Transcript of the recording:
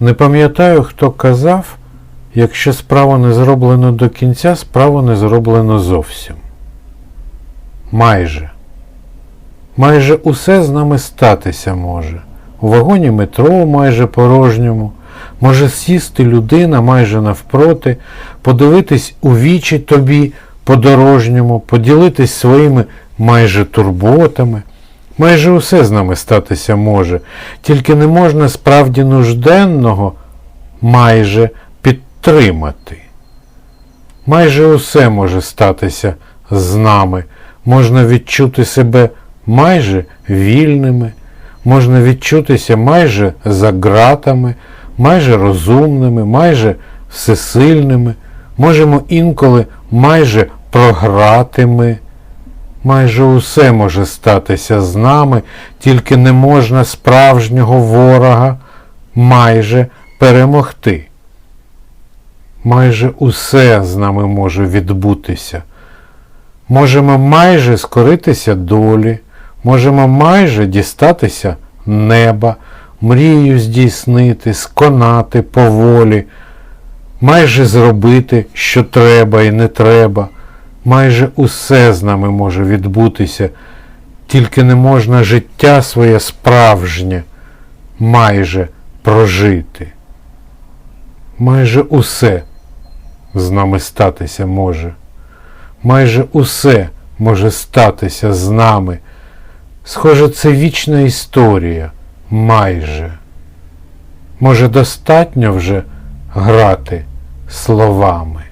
Не пам'ятаю, хто казав, якщо справа не зроблено до кінця, справа не зроблено зовсім. Майже. Майже усе з нами статися може. У вагоні метро майже порожньому, може сісти людина майже навпроти, подивитись у вічі тобі подорожньому, поділитись своїми майже турботами. Майже усе з нами статися може, тільки не можна справді нужденного майже підтримати. Майже усе може статися з нами, можна відчути себе майже вільними, можна відчутися майже за ґратами, майже розумними, майже всесильними, можемо інколи майже програтими. Майже усе може статися з нами, тільки не можна справжнього ворога майже перемогти. Майже усе з нами може відбутися. Можемо майже скоритися долі, можемо майже дістатися неба, мрію здійснити, сконати поволі, майже зробити, що треба і не треба. Майже усе з нами може відбутися, тільки не можна життя своє справжнє майже прожити. Майже усе з нами статися може. Майже усе може статися з нами. Схоже, це вічна історія. Майже. Може, достатньо вже грати словами.